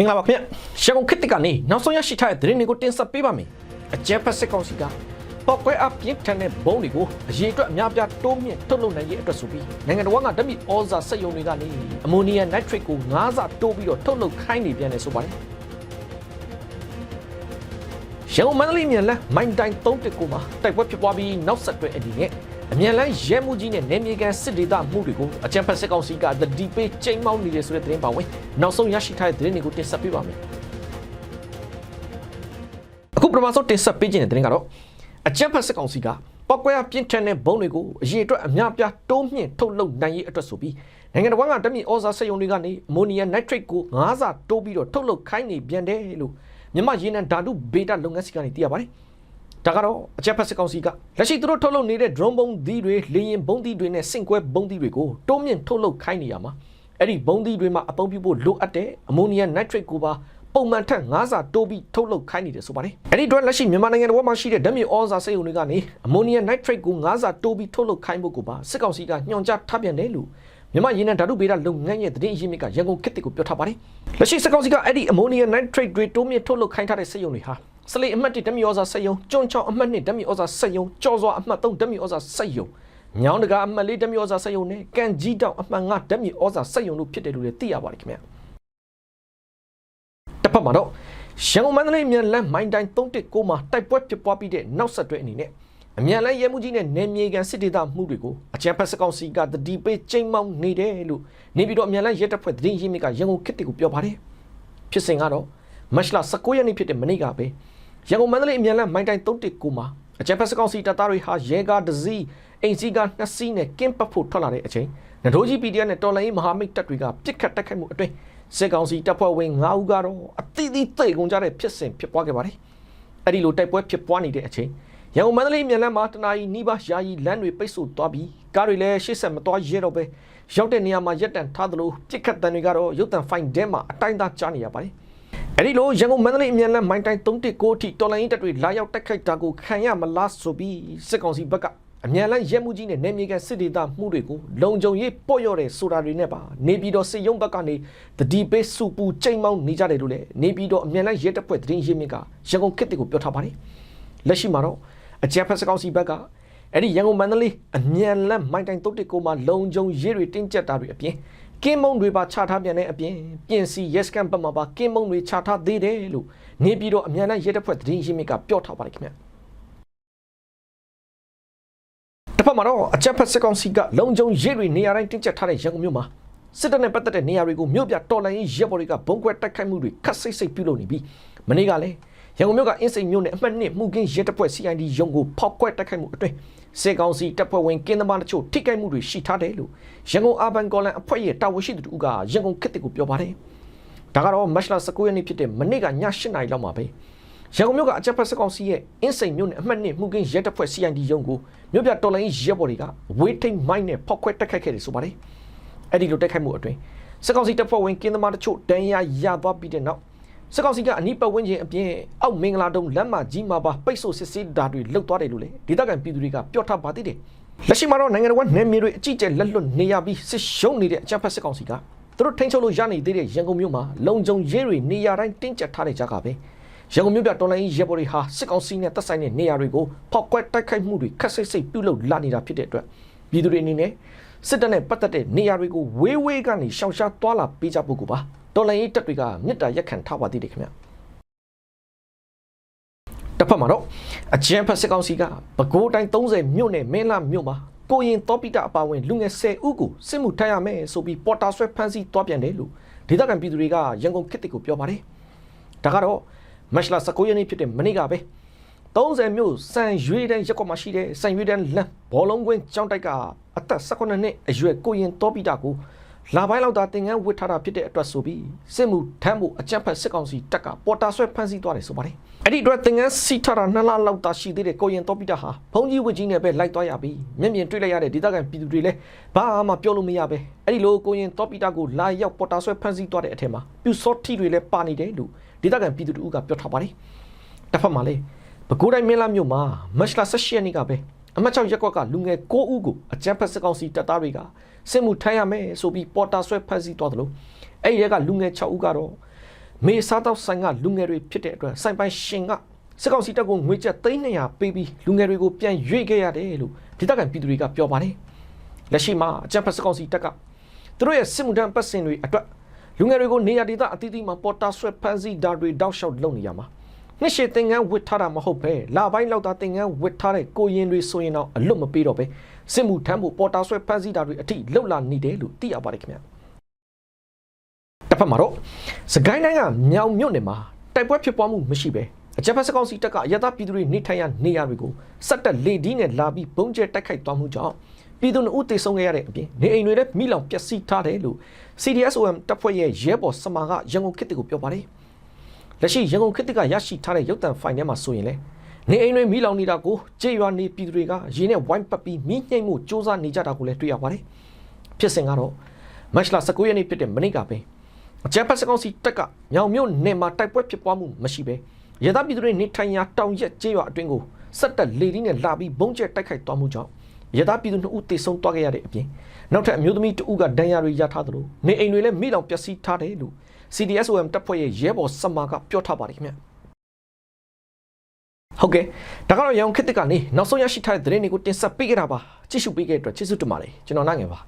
မင်္ဂလာပါခင်ဗျရန်ကုန်ခေတ်တစ်ကနေနောက်ဆုံးရရှိထားတဲ့သတင်းတွေကိုတင်ဆက်ပေးပါမယ်အကျန်းဖက်စစ်ကောင်စီကပောက်ကွဲအပြင်းထန်တဲ့ဘုံတွေကိုအရေးအတွက်အများပြားတိုးမြင့်ထုတ်လုပ်နိုင်ရေးအတွက်ဆိုပြီးနိုင်ငံတော်ကဓမြဩဇာစက်ယုံတွေကနေအမိုနီယာနိုက်ထရိတ်ကို9ဆတိုးပြီးတော့ထုတ်လုပ်ခိုင်းနေပြန်တယ်ဆိုပါတယ်ရန်ကုန်မန္တလေးမြန်လမ်းမိုင်းတိုင်း3တစ်ကိုမှာတိုက်ပွဲဖြစ်ပွားပြီးနောက်ဆက်တွဲအနေနဲ့ အမြန်လန်းရဲမှုကြီးနဲ့နေမြေကန်စစ်ဒေသမှုတွေကိုအကြံဖက်စစ်ကောင်စီက The Deep ချိန်မောင်းနေတယ်ဆိုတဲ့သတင်းပါဝင်နောက်ဆုံးရရှိထားတဲ့သတင်းတွေကိုတင်ဆက်ပေးပါမယ်အခုပထမဆုံးတင်ဆက်ပေးခြင်းတဲ့သတင်းကတော့အကြံဖက်စစ်ကောင်စီကပောက်ကွဲပြင်းထန်တဲ့ဘုံတွေကိုအရေးအတွက်အများပြားတိုးမြင့်ထုတ်လုပ်နိုင်ရေးအတွက်ဆိုပြီးနိုင်ငံတော်ကဓမြဩဇာစက်ယုံတွေကနေအမိုနီယာနိုက်ထရိတ်ကို9ဆတိုးပြီးတော့ထုတ်လုပ်ခိုင်းနေပြန်တယ်လို့မြန်မာရေနံဓာတုဗေဒလုပ်ငန်းစီကနေသိရပါတယ် ဒါကတော့အချက်ဖက်စစ်ကောင်စီကလက်ရှိသူတို့ထုတ်လုပ်နေတဲ့ drone ဘုံသီးတွေလေရင်ဘုံသီးတွေနဲ့စင်ကွဲဘုံသီးတွေကိုတိုးမြင့်ထုတ်လုပ်ခိုင်းနေရမှာအဲ့ဒီဘုံသီးတွေမှာအသုံးပြုဖို့လိုအပ်တဲ့အမိုနီယာနိုက်ထရိတ်ကိုပါပုံမှန်ထက်9ဆတိုးပြီးထုတ်လုပ်ခိုင်းနေတယ်ဆိုပါတယ်အဲ့ဒီအတွက်လက်ရှိမြန်မာနိုင်ငံတော်မှာရှိတဲ့ဓာတ်မြေဩဇာစေယုံတွေကနေအမိုနီယာနိုက်ထရိတ်ကို9ဆတိုးပြီးထုတ်လုပ်ခိုင်းဖို့ကိုပါစစ်ကောင်စီကညွှန်ကြားထားပြန်တယ်လို့မြန်မာရေနံဓာတုဗေဒလုပ်ငန်းရဲ့သတင်းအရင်းမြစ်ကရန်ကုန်ခေတ်တစ်ကိုပြောထားပါတယ်လက်ရှိစစ်ကောင်စီကအဲ့ဒီအမိုနီယာနိုက်ထရိတ်တွေတိုးမြင့်ထုတ်လုပ်ခိုင်းထားတဲ့စေယုံတွေဟာ စလေအမှတ်1ဓမြဩဇာစက်ယုံကျွန်းချောင်းအမှတ်2ဓမြဩဇာစက်ယုံကြော်စွာအမှတ်3ဓမြဩဇာစက်ယုံညောင်းတကာအမှတ်4ဓမြဩဇာစက်ယုံနဲ့ကန်ကြီးတောင်အမှတ်5ဓမြဩဇာစက်ယုံတို့ဖြစ်တယ်လို့လည်းသိရပါတယ်ခင်ဗျာတစ်ဖက်မှာတော့ရန်ကုန်မန္တလေးမြန်လမ်းမိုင်းတိုင်း316မှာတိုက်ပွဲဖြစ်ပွားပြီးတဲ့နောက်ဆက်တွဲအနေနဲ့အမြန်လမ်းရဲမှုကြီးနဲ့နေမြေကန်စစ်ဒေသမှုတွေကိုအကြံဖက်စကောင်စီကတတိပေးချိန်မောင်းနေတယ်လို့နေပြီးတော့အမြန်လမ်းရဲတပ်ဖွဲ့သတင်းရင်းမြစ်ကရန်ကုန်ခေတ်တွေကိုပြောပါတယ်ဖြစ်စဉ်ကတော့မတ်လ19ရက်နေ့ဖြစ်တဲ့မနေ့ကပဲ ရန်ကုန်မန္တလေးအမြန်လမ်းမိုင်းတိုင်း316မှာအကြံဖက်စကောင်စီတပ်သားတွေဟာရဲကားတစ်စီးအိမ်စီးကားနှစ်စီးနဲ့ကင်းပတ်ဖို့ထွက်လာတဲ့အချိန်နဒိုးကြီး PDF နဲ့တော်လိုင်းမဟာမိတ်တပ်တွေကပြစ်ခတ်တိုက်ခိုက်မှုအတွင်းစစ်ကောင်စီတပ်ဖွဲ့ဝင်9ဦးကတော့အတိအသီးသိကုန်ကြတဲ့ဖြစ်စဉ်ဖြစ်ပွားခဲ့ပါတယ်။အဲ့ဒီလိုတိုက်ပွဲဖြစ်ပွားနေတဲ့အချိန်ရန်ကုန်မန္တလေးမြန်လမ်းမှာတနာရီနီးပါးယာယီလမ်းတွေပိတ်ဆို့သွားပြီးကားတွေလည်းရှေ့ဆက်မသွားရဲတော့ပဲရောက်တဲ့နေရာမှာရက်တန်ထားသလိုပြစ်ခတ်တန်တွေကတော့ရုတ်တံဖိုင်တဲမှာအတိုင်းသားကြားနေရပါတယ်။ အဲ့ဒီလိုရန်ကုန်မန္တလေးအမြန်လမ်းမိုင်းတိုင်း319အထိတော်လိုင်းတပ်တွေလာရောက်တိုက်ခိုက်တာကိုခံရမလားဆိုပြီးစစ်ကောင်စီဘက်ကအမြန်လမ်းရဲမှုကြီးနဲ့နေမြေကန်စစ်ဒေသမှုတွေကိုလုံခြုံရေးပေါ့ရော့တဲ့ဆိုတာတွေနဲ့ပါနေပြည်တော်စစ်ရုံးဘက်ကနေတတိပေးစုပူချိန်မောင်းနေကြတယ်လို့လည်းနေပြည်တော်အမြန်လမ်းရဲတပ်ဖွဲ့သတင်းရင်းမြစ်ကရန်ကုန်ခေတ်တွေကိုပြောထားပါတယ်လက်ရှိမှာတော့အကြံဖက်စကောင်စီဘက်ကအဲ့ဒီရန်ကုန်မန္တလေးအမြန်လမ်းမိုင်းတိုင်းတုတ်တစ်ကိုမှာလုံခြုံရေးတွေတင်းကျပ်တာတွေအပြင် ကင်းမုံတွေပါချထားပြန်တဲ့အပြင်ပြင်စီရက်စကန်ဘက်မှာပါကင်းမုံတွေချထားသေးတယ်လို့နေပြည်တော်အမြန်လမ်းရဲတပ်ဖွဲ့သတင်းရင်းမြစ်ကပြောထားပါတယ်ခင်ဗျာတစ်ဖက်မှာတော့အချက်ဖက်စစ်ကောင်စီကလုံခြုံရေးတွေနေရာတိုင်းတင်းကျပ်ထားတဲ့ရန်ကုန်မြို့မှာစစ်တပ်နဲ့ပတ်သက်တဲ့နေရာတွေကိုမြို့ပြတော်လိုင်းရေးရဲဘော်တွေကဘုံကွဲတိုက်ခိုက်မှုတွေခတ်စိတ်စိတ်ပြုလုပ်နေပြီးမနေ့ကလည်းရန်ကုန်မြို့ကအင်းစိန်မြို့နယ်အမှတ်1မှုကင်းရဲတပ်ဖွဲ့ CID ရုံးကိုဖောက်ကွဲတိုက်ခိုက်မှုအတွင်း စစ်ကောင်စီတပ်ဖွဲ့ဝင်ကင်းသမားတို့ချို့ထိခိုက်မှုတွေရှိထားတယ်လို့ရန်ကုန်အာဘန်ကော်လန်အဖွဲ့ရဲ့တာဝန်ရှိသူတို့ကရန်ကုန်ခေတ်တစ်ကိုပြောပါတယ်ဒါကတော့မတ်လ19ရက်နေ့ဖြစ်တဲ့မနေ့ကည8နာရီလောက်မှာပဲရန်ကုန်မြို့ကအကြက်ဖက်စကောင်စီရဲ့အင်းစိန်မြို့နယ်အမှတ်1မှုကင်းရဲတပ်ဖွဲ့ CID ရုံးကိုမြို့ပြတော်လိုင်းရဲဘော်တွေကဝေးထိန်မိုင်းနဲ့ဖောက်ခွဲတိုက်ခိုက်ခဲ့တယ်ဆိုပါတယ်အဲ့ဒီလိုတိုက်ခိုက်မှုအတွင်းစစ်ကောင်စီတပ်ဖွဲ့ဝင်ကင်းသမားတို့ချို့တန်းရရသွားပြီးတဲ့နောက် စစ်ကောင်စီကအနီးပတ်ဝန်းကျင်အပြင်အောက်မင်္ဂလာတုံးလက်မကြီးမှာပါပိတ်ဆို့စစ်ဆေးတာတွေလှုပ်သွားတယ်လို့လေဒေသခံပြည်သူတွေကပြောထားပါသေးတယ်လက်ရှိမှာတော့နိုင်ငံတော်ကနယ်မြေတွေအကြီးကျယ်လက်လွတ်နေရပြီးစစ်ရှုံးနေတဲ့အကြမ်းဖက်စစ်ကောင်စီကသူတို့ထိန်းချုပ်လို့ရနေသေးတဲ့ရန်ကုန်မြို့မှာလုံခြုံရေးတွေနေရာတိုင်းတင်းကျပ်ထားတဲ့ကြားကပဲရန်ကုန်မြို့ပြတော်လိုင်းရဲဘော်တွေဟာစစ်ကောင်စီနဲ့တပ်ဆိုင်တဲ့နေရာတွေကိုဖောက်ကွက်တိုက်ခိုက်မှုတွေခက်ဆိတ်ဆိတ်ပြုလုပ်လာနေတာဖြစ်တဲ့အတွက်ပြည်သူတွေအနေနဲ့စစ်တပ်နဲ့ပတ်သက်တဲ့နေရာတွေကိုဝေးဝေးကနေရှောင်ရှားသွားလာပေးကြဖို့ကပါ တော်လိုင်းရေးတပ်တွေကမြစ်တာရက်ခံထားပါသေးတယ်ခင်ဗျတစ်ဖက်မှာတော့အကြမ်းဖက်စစ်ကောင်စီကပဲခူးတိုင်း30မြို့နယ်မင်းလာမြို့မှာကိုရင်တောပိတအပါဝင်လူငယ်10ဦးကိုစစ်မှုထမ်းရမယ်ဆိုပြီးပေါ်တာဆွဲဖမ်းဆီးသွားပြန်တယ်လို့ဒေသခံပြည်သူတွေကရန်ကုန်ခေတ်တစ်ကိုပြောပါတယ်ဒါကတော့မတ်လ19ရက်နေ့ဖြစ်တဲ့မနေ့ကပဲ30မြို့စံရွေးတန်းရက်ကွက်မှာရှိတဲ့စံရွေးတန်းလမ်းဘောလုံးကွင်းကျောင်းတိုက်ကအသက်18နှစ်အရွယ်ကိုရင်တောပိတကို လာပိုင်းလောက်သာတင်ငန်းဝစ်ထားတာဖြစ်တဲ့အတွက်ဆိုပြီးစစ်မှုထမ်းဖို့အကြမ်းဖက်စစ်ကောင်စီတပ်ကပေါ်တာဆွဲဖမ်းဆီးသွားတယ်ဆိုပါတယ်အဲ့ဒီအတွက်တင်ငန်းစီထားတာနှစ်လလောက်သာရှိသေးတဲ့ကိုရင်တောပိတဟာဘုံကြီးဝစ်ကြီးနဲ့ပဲလိုက်သွားရပြီးမျက်မြင်တွေ့လိုက်ရတဲ့ဒေသခံပြည်သူတွေလည်းဘာမှပြောလို့မရပဲအဲ့ဒီလိုကိုရင်တောပိတကိုလာရောက်ပေါ်တာဆွဲဖမ်းဆီးသွားတဲ့အထက်မှာပြူစောထီတွေလည်းပါနေတယ်လို့ဒေသခံပြည်သူတို့ကပြောထားပါတယ်တစ်ဖက်မှာလည်းပဲခူးတိုင်းမင်းလာမြို့မှာမတ်လ18ရက်နေ့ကပဲ အမတ်6ရက်ကွက်ကလူငယ်9ဦးကိုအကြမ်းဖက်စစ်ကောင်စီတပ်သားတွေကစစ်မှုထမ်းရမယ်ဆိုပြီးပေါ်တာဆွဲဖမ်းဆီးသွားတယ်လို့အဲ့ဒီကလူငယ်6ဦးကတော့မေစားတော့ဆိုင်ကလူငယ်တွေဖြစ်တဲ့အတွက်ဆိုင်ပိုင်ရှင်ကစစ်ကောင်စီတပ်ကိုငွေကျပ်300ပေးပြီးလူငယ်တွေကိုပြန်ရွေ့ခဲ့ရတယ်လို့ဒေသခံပြည်သူတွေကပြောပါတယ်လက်ရှိမှာအကြံဖက်စစ်ကောင်စီတပ်ကသူတို့ရဲ့စစ်မှုထမ်းပတ်စင်တွေအတွက်လူငယ်တွေကိုနေရာဒေသအသီးသီးမှာပေါ်တာဆွဲဖမ်းဆီးတာတွေတောက်လျှောက်လုပ်နေရမှာ နှစ်ရှည်သင်္ကန်းဝစ်ထားတာမဟုတ်ပဲလာပိုင်းလောက်သာသင်္ကန်းဝစ်ထားတဲ့ကိုရင်တွေဆိုရင်တော့အလွတ်မပေးတော့ပဲစစ်မှုထမ်းဖို့ပေါ်တာဆွဲဖမ်းဆီးတာတွေအထိလှုပ်လာနေတယ်လို့သိရပါတယ်ခင်ဗျာတစ်ဖက်မှာတော့စကိုင်းတိုင်းကမြောင်မြို့နယ်မှာတိုက်ပွဲဖြစ်ပွားမှုမရှိပဲအကြမ်းဖက်စကောင်စီတပ်ကအရသာပြည်သူတွေနေထိုင်ရနေရတွေကိုစက်တက်လေဒီနဲ့လာပြီးဘုံကျဲတိုက်ခိုက်သွားမှုကြောင့်ပြည်သူ့ဦးတေဆုံးခဲ့ရတဲ့အပြင်နေအိမ်တွေလည်းမိလောင်ပျက်စီးထားတယ်လို့ CDSOM တပ်ဖွဲ့ရဲ့ရဲဘော်စမာကရန်ကုန်ခေတ်ကိုပြောပါတယ် လက်ရှိရန်ကုန်ခေတ်ကရရှိထားတဲ့ရုပ်သံဖိုင်ထဲမှာဆိုရင်လေနေအိမ်တွေမိလောင်နေတာကိုကြေးရွာနေပြည်သူတွေကရေနဲ့ဝိုင်းပတ်ပြီးမိညှိမ့်မှုစ조사နေကြတာကိုလည်းတွေ့ရပါတယ်ဖြစ်စဉ်ကတော့မတ်လ19ရက်နေ့ဖြစ်တဲ့မနေ့ကပဲအကြမ်းဖက်စကောင်စီတပ်ကမြောင်မြို့နယ်မှာတိုက်ပွဲဖြစ်ပွားမှုမရှိပဲရဲသားပြည်သူတွေနေထိုင်ရာတောင်ရက်ကျေးရွာအတွင်းကိုစက်တက်လေဒီနဲ့လာပြီးဘုံကျဲတိုက်ခိုက်သွားမှုကြောင့်ရဲသားပြည်သူနှစ်ဦးတေဆုံးသွားခဲ့ရတဲ့အပြင်နောက်ထပ်အမျိုးသမီးတဦးကဒဏ်ရာတွေရထားသလိုနေအိမ်တွေလည်းမိလောင်ပျက်စီးထားတယ်လို့ CDSOM တပ်ဖွဲ့ရဲ့ရဲဘော်စမာကပြောထားပါတယ်ခင်ဗျဟုတ်ကဲ့ဒါကတော့ရောင်ခစ်တစ်ကနေနောက်ဆုံးရရှိထားတဲ့သတင်းတွေကိုတင်ဆက်ပေးခဲ့တာပါကြည့်ရှုပေးခဲ့တဲ့အတွက်ကျေးဇူးတင်ပါတယ်ကျွန်တော်နိုင်ငယ်ပါ